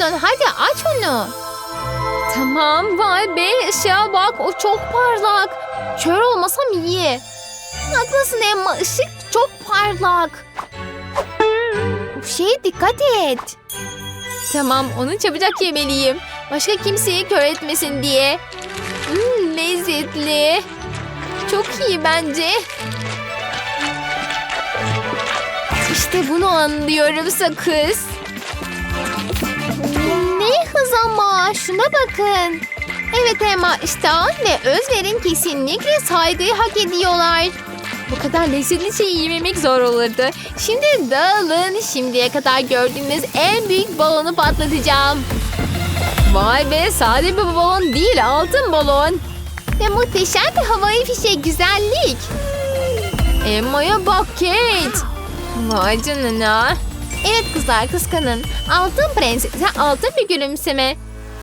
unuttun. Hadi aç onu. Tamam vay be ışığa bak o çok parlak. Kör olmasam iyi. Haklısın Emma ışık çok parlak. Şey dikkat et. Tamam onu çabucak yemeliyim. Başka kimseyi kör etmesin diye. Hmm, lezzetli. Çok iyi bence. İşte bunu anlıyorum sakız. Şuna bakın. Evet Emma iştahın ve özverin kesinlikle saygıyı hak ediyorlar. Bu kadar lezzetli şeyi yememek zor olurdu. Şimdi dağılın. Şimdiye kadar gördüğünüz en büyük balonu patlatacağım. Vay be sade bir balon değil altın balon. Ve muhteşem bir havai fişek güzellik. Emma'ya bak Kate. Vay canına. Evet kızlar kıskanın. Altın prensese altın bir gülümseme.